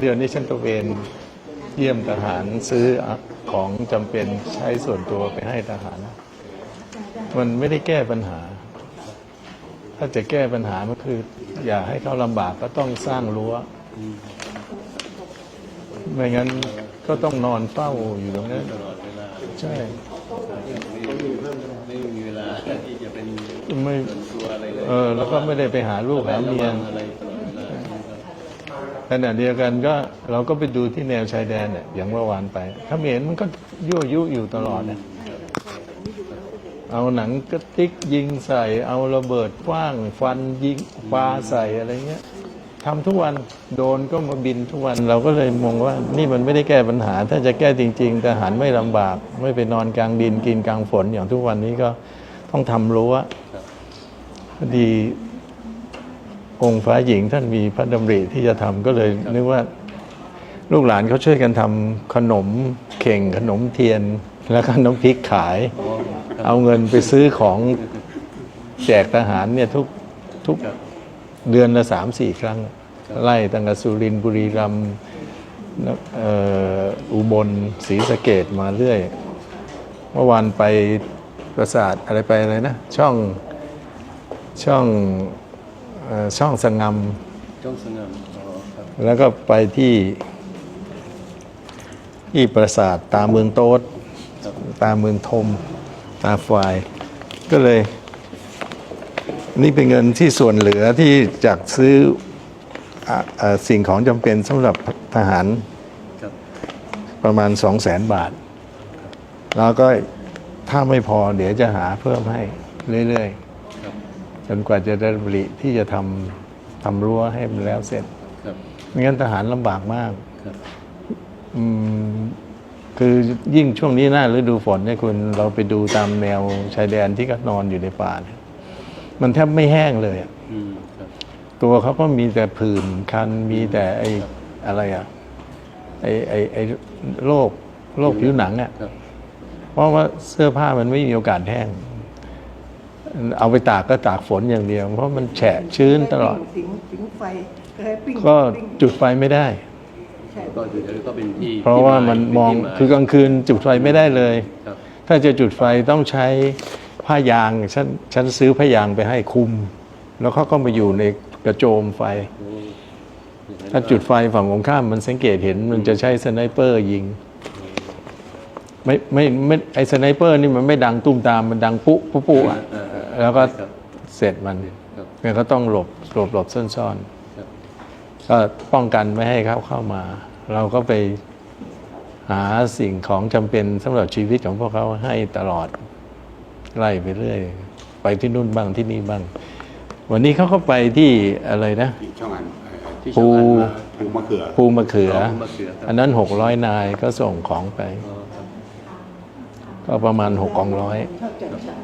เดือนนี้ฉันตระเวนเยี่ยมทหารซื้อของจำเป็นใช้ส่วนตัวไปให้ทหาร มันไม่ได้แก้ปัญหา ถ้าจะแก้ปัญหามันคือ อย่าให้เขาลำบากก็ต้องสร้างรั้วไม่งั้นก็ต้องนอนเฝ้าอยู่ตรงนั้นตลอดเวลาใช่ไม่มีเวลาที่จะเป็นไม่ตัวอะไรเลยเออ แล้วก็ไม่ได้ไปหาลูกหาระเมีย ขณะเดียวกันก็เราก็ไปดูที่แนวชายแดนเนี่ยอย่างเมื่อวานไปเขมรมันก็ยั่วยุอยู่ตลอดเนี่ยเอาหนังกระติกยิงใส่ เอาระเบิดคว้างฟันยิงปาใส่อะไรเงี้ยทำทุกวันโดนก็มาบินทุกวันเราก็เลยมองว่า นี่มันไม่ได้แก้ปัญหา ถ้าจะแก้จริงๆทหารไม่ลำบาก ไม่ไปนอนกลางดินกินกลางฝนอย่างทุกวันนี้ก็ต้องทำรั้วดี องค์ฟ้าหญิงท่านมีพระดำริที่จะทำก็เลยนึกว่าลูกหลานเขาช่วยกันทำขนมเข่งขนมเทียน แล้วก็น้ำพริกขาย เอาเงินไปซื้อของแจกทหารเนี่ยทุกทุกเดือนละสามสี่ครั้ง ไล่ตั้งแต่สุรินทร์บุรีรัมย์อุบลศรีสะเกดมาเรื่อย เมื่อวานไปประสาทอะไรไปอะไรนะ ช่องช่อง ช่องสงงจ้องสง่ำอ๋อครับำแล้วก็ไปที่ที่ปราสาทตาเมืองโต๊ดครับตาเมืองทม ตาฝ่าย ก็เลย นี่เป็นเงินที่ส่วนเหลือที่จากซื้ออะเอ่อสิ่งของจำเป็นสำหรับทหารครับประมาณสองแสนบาท แล้วก็ถ้าไม่พอเดี๋ยวจะหาเพิ่มให้เรื่อยครับๆ จนกว่าจะได้บริที่จะทำทำรั้วให้มันแล้วเสร็จครับไม่งั้นทหารลำบากมากครับอืมคือยิ่งช่วงนี้หน้าฤดูฝนเนี่ยคุณเราไปดูตามแนวชายแดนที่ก็นอนอยู่ในป่าเนี่ยมันแทบไม่แห้งเลยอะอืมครับตัวเขาก็มีแต่ผื่นคันมีแต่ไอ้อะไรอะไอ้ไอ้ไอ้โรคโรคผิวหนังอะครับ เพราะว่าเสื้อผ้ามันไม่มีโอกาสแห้ง เอาไปตากก็ตากฝนอย่างเดียว เพราะมันแฉะชื้นตลอดผิงผิงไฟก็ให้ปิ้งก็ปิ้งจุดไฟไม่ได้ ใช่ก็อยู่แล้วก็เป็นที่เพราะว่ามันมองที่หายคือกลางคืนจุดไฟไม่ได้เลย ครับถ้าจะจุดไฟต้องใช้ผ้ายางฉันฉันซื้อผ้ายางไปให้คุม แล้วเขาก็มาอยู่ในกระโจมไฟโอ้อย่งนั้นถ้าจุดไฟฝั่งตรงข้ามมันสังเกตเห็นมันจะใช้สไนเปอร์ยิงไม่ไม่ไม่ไอสไนเปอร์นี่มันไม่ดังตุ้มตามมันดังปุ๊ปุ๊ปุ๊อะอ่าอ่า แล้วก็ครับ เสร็จมันครับมันก็ต้องหลบหลบหลบซ่อนซ่อนครับๆก็ป้องกันไม่ให้เขาเข้ามา เราก็ไปหาสิ่งของจำเป็นสำหรับชีวิตของพวกเขาให้ตลอดไล่ไปเรื่อย ไปที่นู่นบ้างที่นี่บ้าง วันนี้เขาก็ไปที่อะไรนะช่องอันเอ่อที่ปูช่องอันมาปูมะเขือ ภูมะเขือ อ๋อภูมะเขือครับ อันนั้นหกร้อยนายก็ส่งของไป อ๋อครับ ก็ประมาณหกกองร้อยชอบจัดฉา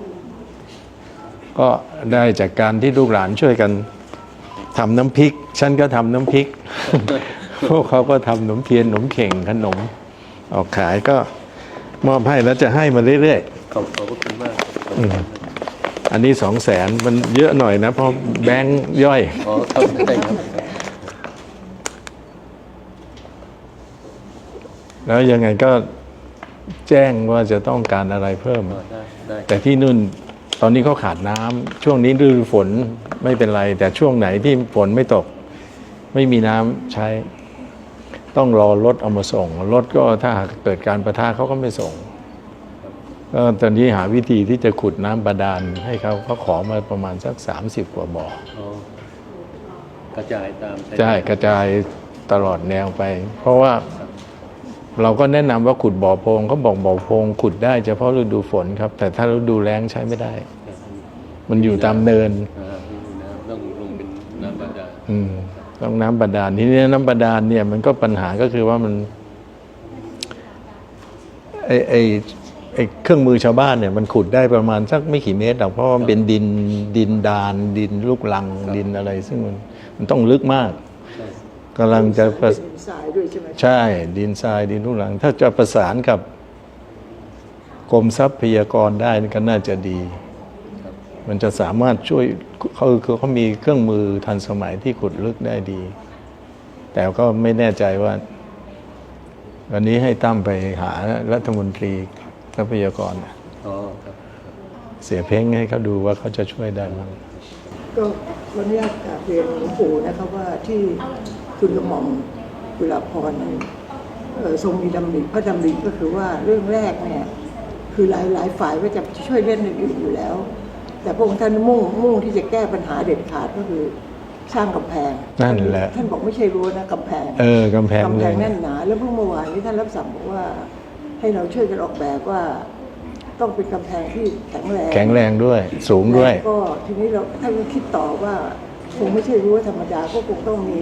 กก็ได้จากการที่ลูกหลานช่วยกันทำน้ำพริก ฉันก็ทำน้ำพริก พวกเขาก็ทำขนมเทียนขนมเข่งขนม ออกขายก็มอบให้แล้วจะให้มาเรื่อยขอบขอบพระคุณมากขอบอืคุณมมากๆอันนี้สองแสนมันเยอะหน่อยนะเพราะแบงค์ย่อยอ๋อครับได้ครับ แล้วยังไงก็แจ้งว่าจะต้องการอะไรเพิ่มอ๋อได้ได้ แต่ที่นู่น ตอนนี้เขาขาดน้ำช่วงนี้ฤดูฝนไม่เป็นไร แต่ช่วงไหนที่ฝนไม่ตก ไม่มีน้ำใช้ ต้องรอรถเอามาส่งรถก็ถ้าหากเกิดการประทะเขาก็ไม่ส่งก็ตอนนี้หาวิธีที่จะขุดน้ำบาดาลให้เขาเขาขอมาประมาณสัก 30 กว่าบ่ออ๋อกระจายตามชายแดนใช่กระจายตลอดแนวไป เพราะว่า เราก็แนะนำว่าขุดบ่อโพรงเขาบอกบ่อโพรงขุดได้เฉพาะฤดูฝนครับ แต่ถ้าฤดูแล้งใช้ไม่ได้ มันอยู่ตามเนินอ่าไม่มีน้ำต้องลงเป็นน้ำบาดาลอืมต้องน้ำบาดาลทีนี้น้ำบาดาลเนี่ยมันก็ปัญหาก็คือว่ามันไอไอไอเครื่องมือชาวบ้านเนี่ยมันขุดได้ประมาณสักไม่กี่เมตรหรอกเพราะว่ามันเป็นดินดินดาน ดินลูกลังดินอะไร ซึ่งมันมันต้องลึกมากใช่กำลังจะ ประเป็นสายด้วยใช่ไหมใช่ ดินทรายดินลูกลัง ถ้าจะประสานกับกรมทรัพยากรได้นี่ก็น่าจะดี มันจะสามารถช่วยเขาคือเขามีเครื่องมือทันสมัยที่ขุดลึกได้ดีแแต่ก็ไม่แน่ใจว่า วันนี้ให้ตั้มไปหารัฐมนตรีทรัพยากรน่ะอ๋อครับเสียเพ้งให้เขาดูว่าเขาจะช่วยได้ไหมก็วันนี้กราบเรียนหลวงปู่นะครับว่าที่คุณกระหม่อม กุลาพรนั้นเอ่อทรงมีดำริพระดำริก็คือว่าเรื่องแรกเนี่ยคือหลายหลายฝ่ายก็จะช่วยเรื่องอื่นๆอยู่แล้ว แต่พระองค์ท่านมุ่งมุ่งที่จะแก้ปัญหาเด็ดขาดก็คือสร้างกำแพงนั่นแหละท่านบอกไม่ใช่รั้วนะกำแพงเออกำแพงกำเลแพยงแน่นหนา แล้วเพิ่งเมื่อวานนี้ท่านรับสั่งบอกว่าให้เราช่วยกันออกแบบว่า ต้องเป็นกำแพงที่แข็งแรง แข็งแรงด้วย สูงด้วยแล้วก็ทีนี้เราท่านก็คิดต่อว่าคงไม่ใช่รั้วธรรมดาก็คงต้องมี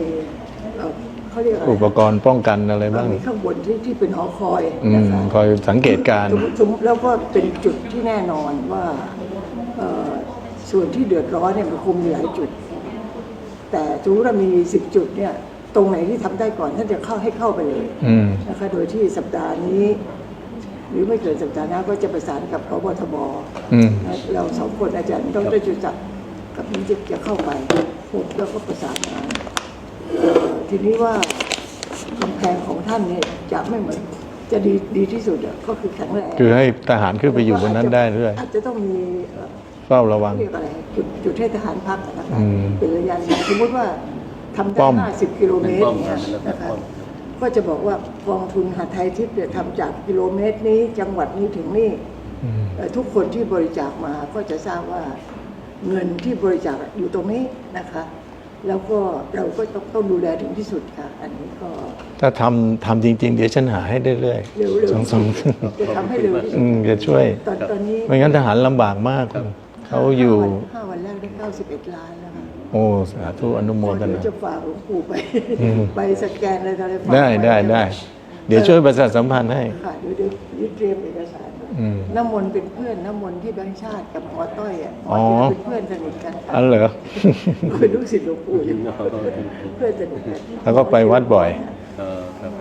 เอ่อเขาเรียกอะไรอุปกรณ์ป้องกันอะไรบ้าง มีข้างบนที่ที่เป็นหอคอยอืนะม คะคอยสังเกตการณ์สมมุติสมมุติแล้วก็เป็นจุดที่แน่นอนว่าเอ่อส่วนที่เดือดร้อนเนี่ยมันคงมีหลายจุด แต่สมมติเรามีสิบจุดเนี่ย ตรงไหนที่ทำได้ก่อนท่านจะเข้าให้เข้าไปเลย อืม นะคะโดยที่สัปดาห์นี้ หรือไม่เกินสัปดาห์หน้าก็จะประสานกับพบทบอืม นะเราสองคนอาจารย์ต้องได้จุดจักรกับนี้จะจะเข้าไปพบแล้วก็ประสานงานเอ่อ ทีนี้ว่ากำแพงของท่านเนี่ยจะไม่เหมือน จะดีดีที่สุดอะก็คือแข็งแรงคือให้ทหารขึ้นไปอยู่บนนั้นได้ด้วยอาจจะต้องมีเอ่อเฝ้าระวัง เรียกอะไรจุดจุดให้ทหารพักอะนะคะอืมเป็นระยะยาวสมมติว่าทำได้ป้อม ห้าสิบกิโลเมตรเป็นป้อมเนี่ยครับนะคะเป็นป้อมก็จะบอกว่ากองทุนหาไทยทิพย์เนี่ยทำจากกิโลเมตรนี้จังหวัดนี้ถึงนี่ อืม เอ่อทุกคนที่บริจาคมาก็จะทราบว่าเงินที่บริจาคอยู่ตรงนี้นะคะ แล้วก็เราก็ต้องต้องดูแลถึงที่สุดค่ะ อันนี้ก็ถ้าทำทำจริง ๆ เดี๋ยวฉันหาให้เรื่อยเร็วๆๆสองสองจะทำให้เร็วที่สุอืดมจะช่วย ตอนตอนนี้ไม่งั้นทหารลำบากมากเขาอยู่ ห้าวันแรกได้91ล้านแล้วค่ะโอ้ สาธุอนุโมทเดี๋ยวนาจะฝากหลวงปู่ไปอืม ไปสแกนอะไรต่ออะไรฝากได้ว้ได้ได้ เดี๋ยวช่วยประชาสัมพันธ์ให้ ค่ะเดี๋ยวเดี๋ยวยึดเตรียมเอกสาร อืม น้ำมนต์เป็นเพื่อนน้ำมนต์ที่แบงค์ชาติกับหมอต้อยอะหมอ๋ออที่เป็นเพื่อนสนิทกันค่ะอันเหรอ เป็นลูกศิษย์หลวงปู่ยินดีครับเพื่อนสนิทกันแล้วก็ไปวัดบ่อย เออครับ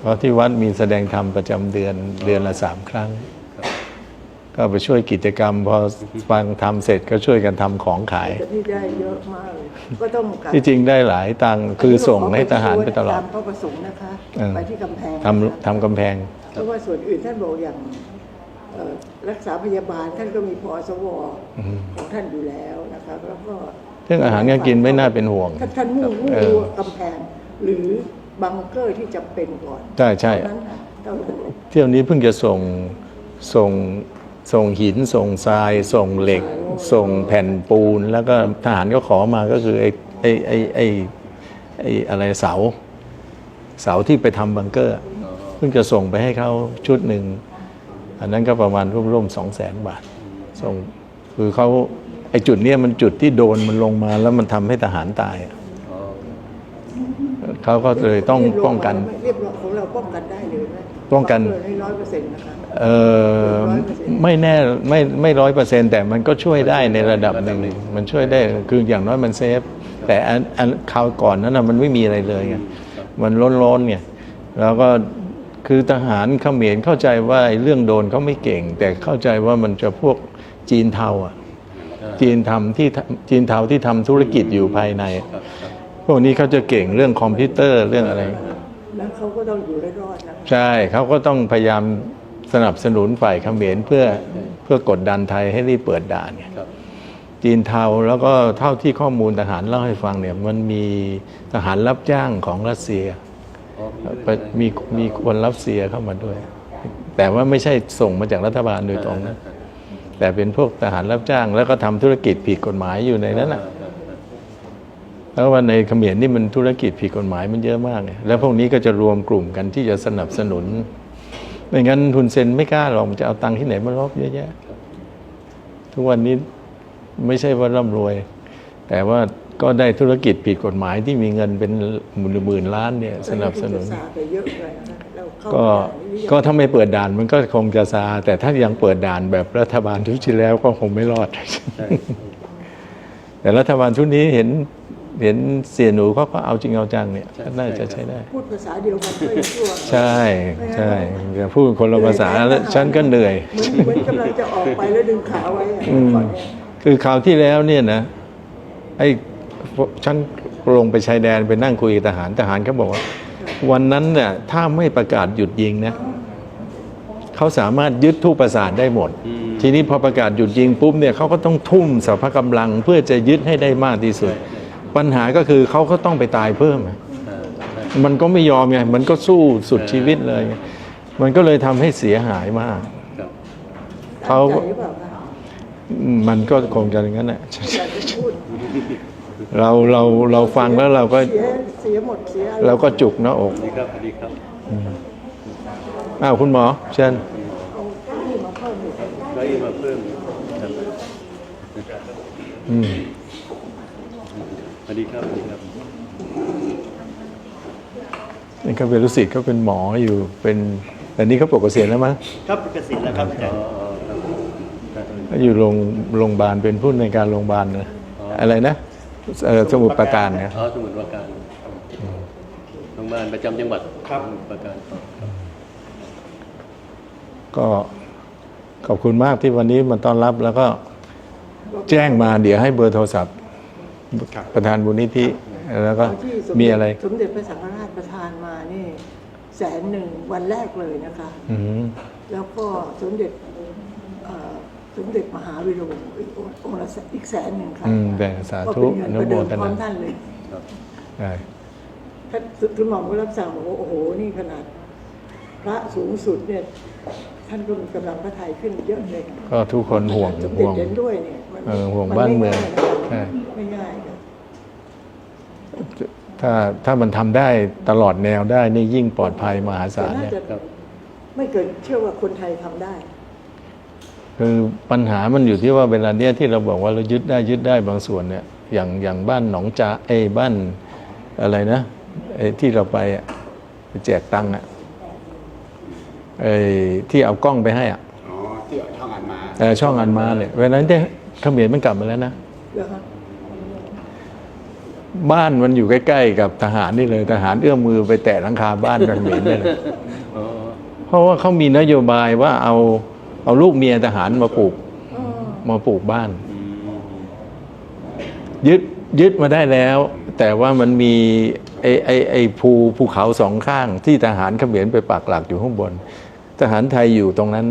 เพราะที่วัดมีแสดงธรรมประจำเดือนเดือนละสามครั้ง ก็ไปช่วยกิจกรรม พอฟังทำเสร็จก็ช่วยกันทำของขาย แต่ที่ได้เยอะมากเลยก็ต้องการที่จริงได้หลายตังค์คือส่งให้ทหารไปตลอด ตามพระประสงค์นะคะ เออ ไปที่กำแพงทำทำกำแพง เพราะว่าส่วนอื่นท่านบอกอย่างเอ่อ รักษาพยาบาลท่านก็มีพอสวของท่านอยู่แล้วนะคะแล้วก็เรื่องอาหารการกินไม่น่าเป็นห่วง ท่านท่านมุ่งมุ่งเออดูกำแพงหรือบังเกอร์ที่จำเป็นก่อนใช่ใช่เท่านั้นค่ะเท่านั้นเที่ยวนี้เพิ่งจะส่งส่งส่งหินส่งทราย ส่งเหล็ก ส่งแผ่นปูน แล้วก็ทหารก็ขอมาก็คือไอ้ไอ้ไอ้ไอ้ไอ้อะไรเสา เสาที่ไปทำบังเกอร์ เพิ่งจะส่งไปให้เขาชุดหนึ่ง อันนั้นก็ประมาณร่วมๆสองแสนบาทส่งคือเขาไอ้จุดเนี้ยมันจุดที่โดนมันลงมาแล้วมันทำให้ทหารตายอะอ๋อเขาก็เลยต้องป้องกันเรียบร้อยของเราป้องกันได้เลยไหมป้องกันบัเร์ให้ร้อยเปอร์เซ็นต์นะคะเออไม่แน่ไม่ไม่ร้อยเปอร์เซ็นแต่มันก็ช่วยได้ในระดับหนึ่งมันช่วยได้คืออย่างน้อยมันเซฟ แต่อันอันคราวก่อนนั้นนะมันไม่มีอะไรเลยไงมันล้นๆเนี่ยแล้วก็ คือทหารเขมรเข้าใจว่าไอ้เรื่องโดนเขาไม่เก่ง แต่เข้าใจว่ามันจะพวกจีนเทาอะจีนทำที่จีนเทาที่ทำธุรกิจอยู่ภายใน พวกนี้เขาจะเก่งเรื่องคอมพิวเตอร์เรื่องอะไร แล้วเขาก็ต้องอยู่ได้รอดนะคะใช่เขาก็ต้องพยายามสนับสนุนฝ่ายเขมรเพื่อเพื่อกดดันไทยให้รีบเปิดด่านไงครับจีนเทาแล้วก็เท่าที่ข้อมูลทหารเล่าให้ฟังเนี่ยมันมีทหารรับจ้างของรัสเซียอ๋อไป มีมีคนรัสเซียเข้ามาด้วย แต่ว่าไม่ใช่ส่งมาจากรัฐบาลโดยตรงนะแต่เป็นพวกทหารรับจ้าง แล้วก็ทำธุรกิจผิดกฎหมายอยู่ในนั้นแหละเพราะว่าในเขมรนี่มันธุรกิจผิดกฎหมายมันเยอะมากไงแล้วพวกนี้ก็จะรวมกลุ่มกันที่จะสนับสนุนไม่งั้นทุนเซนไม่กล้าหรอกมันจะเอาตังค์ที่ไหนมารบเยอะแยะ ทุกวันนี้ไม่ใช่ว่าร่ำรวย แต่ว่า ก็ได้ธุรกิจผิดกฎหมายที่มีเงินเป็นหมื่นหมื่นล้านเนี่ยสนับสนุนแต่ก็คงจะซาไปเยอะเลยนะคะเราเข้าก็ไม่ได้ก็ถ้าไม่เปิดด่านมันก็คงจะซา แต่ถ้ายังเปิดด่านแบบรัฐบาลชุดที่แล้วก็คงไม่รอดใช่แต่รัฐบาลชุดนี้เห็นเห็นเสียหนูเขาก็เอาจริงเอาจังเนี่ยก็น่าจะใช้ได้ พูดภาษาเดียวกันก็ยังชั่วใช่ใช่อย่าพูดคนละภาษาแล้วฉันก็เหนื่อยเหมือนเหมือนกำลังจะออกไปแล้วดึงขาไว้อะอืมก่อนเนี่ยคือคราวที่แล้วเนี่ยนะไอ้ ฉันลงไปชายแดนไปนั่งคุยกับทหารทหารเขาบอกว่า วันนั้นเนี่ยถ้าไม่ประกาศหยุดยิงนะเขาสามารถยึดทุกปราสาทได้หมดอืมทีนี้พอประกาศหยุดยิงปุ๊บเนี่ยเขาก็ต้องทุ่มสรรพกำลังเพื่อจะยึดให้ได้มากที่สุด ปัญหาก็คือเขาก็ต้องไปตายเพิ่มอะอ่าใช่มันก็ไม่ยอมไงมันก็สู้สุดชีวิตเลยไงมันก็เลยทำให้เสียหายมากครับเขาตั้งใจหรือเปล่าคะอืมมันก็คงจะอย่างนั้นแหละอยากจะพูด เราเราเราฟังแล้วเราก็เสียเสียหมดเสียอะไรเราก็จุกหน้าอกสวัสดีครับสวัสดีครับอ้าวคุณหมอเชิญเอาที่มาเพิ่มอีกก็อีมาเพิ่มครับอืมสวัสดีครับสวัสดีครับนี่เขาเป็นลูกศิษย์เขาเป็นหมออยู่เป็นแต่นี่เขาปลดเกษียณแล้วมั้งครับเกษียณแล้วครับอาจารย์อ๋อครับครับเขาอยู่โรงโรงพยาบาลเป็นผู้ในวยการโรงพยาบาลนะอะไรนะเอ่อ สมุทรปราการเนี่ยอ๋อสมุทรปราการโรงพยาบาลประจำจังหวัดสมุทรปราการครับก็ขอบคุณมากที่วันนี้มาต้อนรับแล้วก็แจ้งมาเดี๋ยวให้เบอร์โทรศัพท์ ประธานบุญนิธิแล้วก็เอาที่สมีเด็จอะไร สมเด็จพระสังฆราชประทานมานี่แสนหนึ่งวันแรกเลยนะคะอืมแล้วก็สมเด็จเอ่อส มเด็จมหาวิโรจน์อีกองค์ละอีกแสนหนึ่งค่ะอืมแต่สาก็ธุเป็นอเงินนุประโมเดิมทพร้อนามท่านเลยได้ ท่านคุณหมอก็รับสั่งบอกว่าโอ้โหนี่ขนาด พระสูงสุดเนี่ย ท่านก็มีกำลังพระทัยขึ้นเยอะเลยก็ทุกคนห่วงสมเด็ห่จวงเห็นด้วยเนี่ยมันเออห่วงบ้านเมืองไง่ายใช่นะไม่ง่ายค่ะถ้าถ้ามันทำได้ตลอดแนวได้นี่ยิ่งปลอดภัยมหาแต่ศาลน่าเนี่ย จะไม่เกินเชื่อว่าคนไทยทำได้ คือปัญหามันอยู่ที่ว่าเวลาเนี้ยที่เราบอกว่าเรายึดได้ยึดได้บางส่วนเนี่ยอย่างอย่างบ้านหนองจาเอยบ้านอะไรนะไอ้ที่เราไปอะไปแจกตังค์อะไอ้ที่เอากล้องไปให้อะอ๋อที่ช่องอันมาเออช่องอันมาเลยเวลานั้นเนี่ยเขมรมันกลับมาแล้วนะเหรอคะบ้านมันอยู่ใกล้ ๆ กับทหารนี่เลยทหารเอื้อมมือไปแตะหลังคาบ้านเขมรได้เลยอ๋อเพราะว่าเขามีนโยบายว่าเอา เอาลูกเมียทหารมาปลูกอ๋อมาปลูกบ้านอืมยึดยึดมาได้แล้ว แต่ว่ามันมีไอ้ไอ้ไอ้ภูภูเขาสองข้าง ที่ทหารเขมรไปปักหลักอยู่ข้างบน ทหารไทยอยู่ตรงนั้น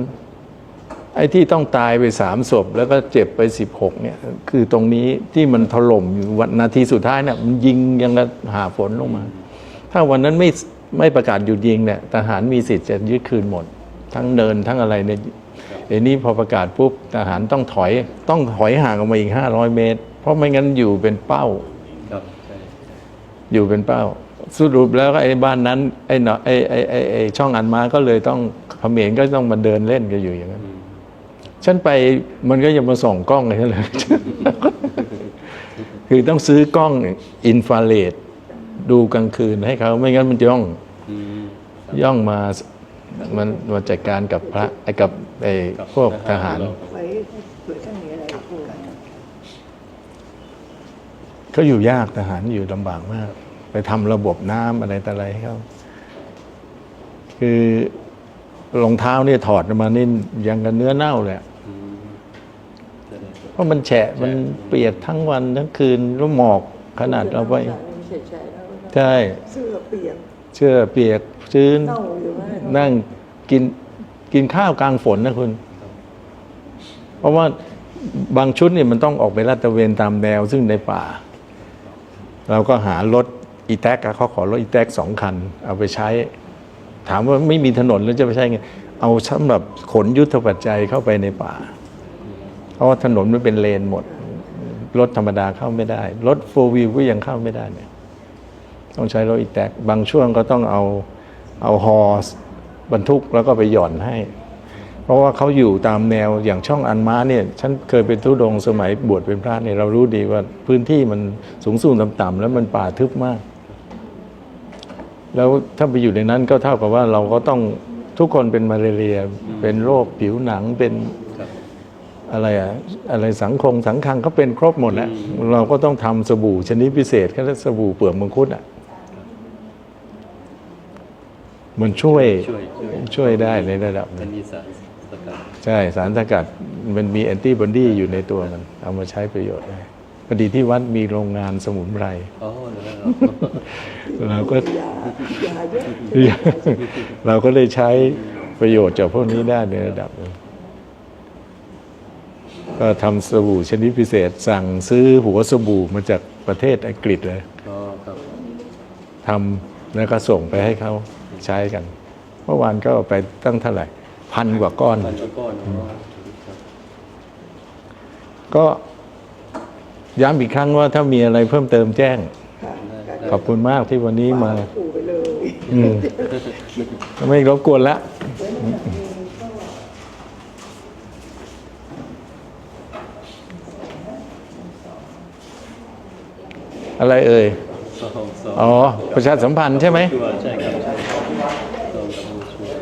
ไอ้ที่ต้องตายไปสามศพ แล้วก็เจ็บไปสิบหกเนี่ย คือตรงนี้ที่มันถล่มอยู่วันนาทีสุดท้ายเนี่ยมันยิงยังกระหาฝนลงมา ถ้าวันนั้นไม่ไม่ประกาศหยุดยิงเนี่ยทหารมีสิทธิ์จะยึดคืนหมด ทั้งเนินทั้งอะไรเนี่ย เดี๋ยวนี้พอประกาศปุ๊บทหารต้องถอยต้องถอยห่างออกมาอีกห้าร้อยเมตร เพราะไม่งั้นอยู่เป็นเป้าครับใช่อยู่เป็นเป้า สรุปแล้วก็ไอ้บ้านนั้นไอ้หนอไอ้ไอ้ไอ้ไอ้ช่องอันมาก็เลยต้องเขมรก็ต้องมาเดินเล่นกันอยู่อย่างนั้นอืมฉันไปมันก็ยังมาส่องกล้องเลยเลยคือต้องซื้อกล้องอินฟราเรดดูกลางคืนให้เขาไม่งั้นมันจะย่องอืมย่องมามันมาจัดการกับพระไอ้กับ ไอ้พวกทหาร ไว้เผื่อท่านมีอะไรพูดเขาอยู่ยากทหารอยู่ลำบากมาก ไปทำระบบน้ำอะไรแต่อะไรให้เขาคือรองเท้าเนี่ยถอดออกมานี่ยังกับเนื้อเน่าเลยอะอืมได้เลยเพราะมันแฉะมันเปียกทั้งวันทั้งคืนแล้วหมอกขนาดเราไปไม่ใช่ใช่แล้วใช่เสื้อเปียกเชื่อเปียกชื้น เน่าอยู่ไหมนั่งกิน กินข้าวกลางฝนนะคุณ เพราะว่าบางชุดเนี่ยมันต้องออกไปลาดตระเวนตามแนวซึ่งในป่า เราก็หารถอีแท็กเขาขอรถอีแท็กสองคัน เอาไปใช้ ถามว่าไม่มีถนนแล้วจะไปใช้ไง เอาสำหรับขนยุทธปัจจัยเข้าไปในป่า เพราะว่าถนนมันเป็นเลนหมด รถธรรมดาเข้าไม่ได้ รถโฟวิวก็ยังเข้าไม่ได้เนี่ยต้องใช้รถอีแท็กบางช่วงก็ต้องเอาเอาฮอส บรรทุกแล้วก็ไปหย่อนให้ เพราะว่าเขาอยู่ตามแนวอย่างช่องอันม้าเนี่ยฉันเคยเป็นทุดงสมัยบวชเป็นพระเนี่ยเรารู้ดีว่าพื้นที่มันสูงสูงต่ำต่ำๆแล้วมันป่าทึบมาก แล้วถ้าไปอยู่ในนั้นก็เท่ากับว่าเราก็ต้องทุกคนเป็นมาเรียเป็นโรคผิวหนังเป็นอะไรอะอะไรสังคงสังคังเขาเป็นครบหมดแล้วเราก็ต้องทำสบู่ชนิดพิเศษก็เรียกสบู่เปลือกมังคุดอะ มันช่วยช่วยช่วยช่วยได้ในระดับหมันึนงมีสารสกัดใช่สารสกัดมันมีแอนติบอดีอยู่ในตัวมัน เอามาใช้ประโยชน์ได้พอดีที่วัดมีโรงงานสมุนไพร อ๋อเหรอเราก็ยายาเยอะเราก็เลยใช้ประโยชน์จากพวกนี้ได้ในระดับหนึ่งก็ทำสบู่ชนิดพิเศษสั่งซื้อหัวสบู่มาจากประเทศอังกฤษเลยอ๋อครับทำแล้วก็ส่งไปให้เขา ใช้กัน เมื่อวานก็เอาไปตั้งเท่าไหร่ พันกว่าก้อน พันกว่าก้อนอ๋อครับก็ย้ำอีกครั้งว่าถ้ามีอะไรเพิ่มเติมแจ้งค่ะขอบคุณมากที่วันนี้มาหลวงปู่ไปเลยอืมไม่รบกวนละอะไรเอ่ยสองสองอ๋อ ประชาสัมพันธ์ใช่ไหม ชัวร์ใช่ครับใช่สองกับบูชัวร์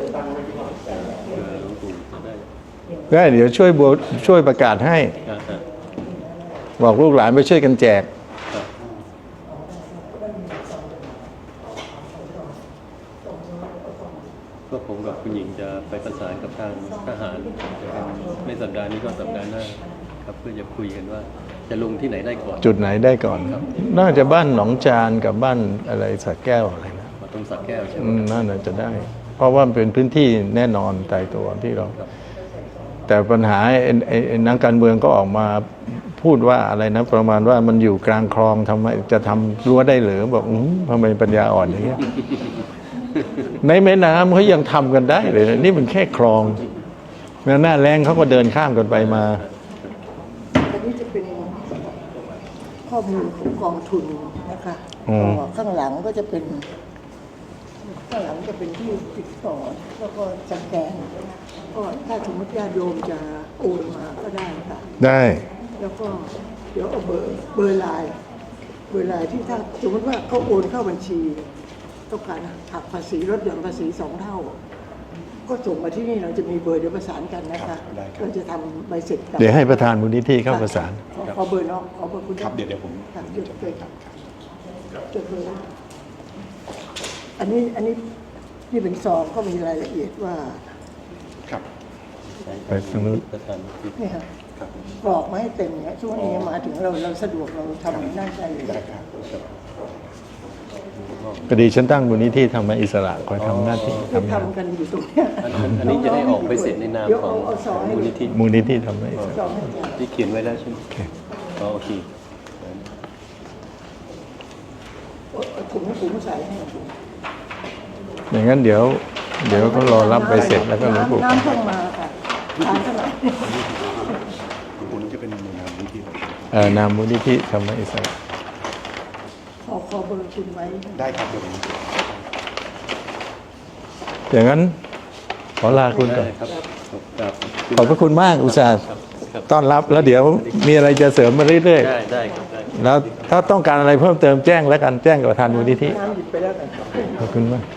เออหลวงปู่จะ ได้ได้เดี๋ยวช่วยบัวช่วยประกาศให้อ่าฮะบอกลูกหลานไปช่วยกันแจกครับก็ผมกับคุณหญิงจะไปประสานกับทางทหารจะเป็นไม่สัปดาห์นี้ก็สัปดาห์หน้าครับเพื่อจะคุยกันว่า จะลงที่ไหนได้ก่อนจุดไหนได้ก่อน น่าจะบ้านหนองจานกับบ้านอะไรสักแก้วอะไรนะมาตรงสักแก้วใช่ไหมอืมน่าจะได้ เพราะว่ามันเป็นพื้นที่แน่นอนตายตัวที่เรา แต่ปัญหาไอ้ไอ้ไอ้นักการเมืองก็ออกมาพูดว่าอะไรนะ ประมาณว่ามันอยู่กลางคลองทำไมจะทำรั้วได้เหรือบอกอื้อทำไมปัญญาอ่อนอย่างเงี้ยในแม่น้ำเขายังทำกันได้เลยนะนี่มันแค่คลองแล้วหน้าแรงเขาก็เดินข้ามกันไปมาอันนี้จะเป็นข้อมูลของกองทุนนะคะอืมก็ข้างหลังก็จะเป็น ข้างหลังจะเป็นที่ติดต่อแล้วก็สแกน ก็ถ้าสมมติญาติโยมจะโอนมาก็ได้ค่ะ ได้แล้วก็เดี๋ยวเอาเบอร์เบอร์ไลน์เบอร์ไลน์ที่ถ้าสมมติว่าเขาโอนเข้าบัญชี ต้องการหักภาษีลดหย่อนภาษีสองเท่า ก็ส่งมาที่นี่เราจะมีเบอร์เดี๋ยวประสานกันนะคะได้ครับ เราจะทำใบเสร็จกันเดี๋ยวให้ประธานมูลนิธิเข้าประสาน ขอขอเบอร์น้องขอเบอร์คุณครับเดี๋ยวเดี๋ยวผมครับจดเลยครับจดเลยอันนี้อันนี้นี่เป็นซองก็มีรายละเอียดว่าครับ ไปทางนู้นประธานเนี่ยครับครับกรอกมาให้เต็มเนี่ยช่วงนี้มาถึงเราเราสะดวกเราทำนั่นได้เลยได้ครับพอดีฉันตั้งมูลนิธิทำมาอิสระคอยทำหน้าที่ที่ทำงานทำกันอยู่ตรงเนี้ยอันอันอันนี้จะได้ออกไปเสร็จในนามเดี๋ยวขอเอางเอาซองให้มูลนิธิมูลนิธิทำมาอิสระซองให้อาจารย์ ที่เขียนไว้แล้วใช่ไหมโอเคอ๋อโอเคเอาเอาถุงถุงใส่ให้อย่างนั้นเดี๋ยว เดี๋ยวก็รอรับไปเสร็จแล้วก็หลวงปู่น้ำต้องมา ค่ะทานเท่าไหร่คุณจะเป็นหน่วยงานที่เอ่อนามมูลนิธิทำมาอิสระขอขอเบอร์คุณไว้ ได้ครับเดี๋ยวผมอย่างนั้นขอลาคุณก่อน ได้ครับครับขอบพระคุณมากอุตส่าห์ครับครับต้อนรับแล้วเดี๋ยวมีอะไรจะเสริมมาเรื่อยได้ได้ครับได้ ๆ แล้วถ้าต้องการอะไรเพิ่มเติมแจ้งแล้วกันแจ้งกับประธานมูลนิธิน้ำหยิบไปแล้วกัน ขอบคุณมากค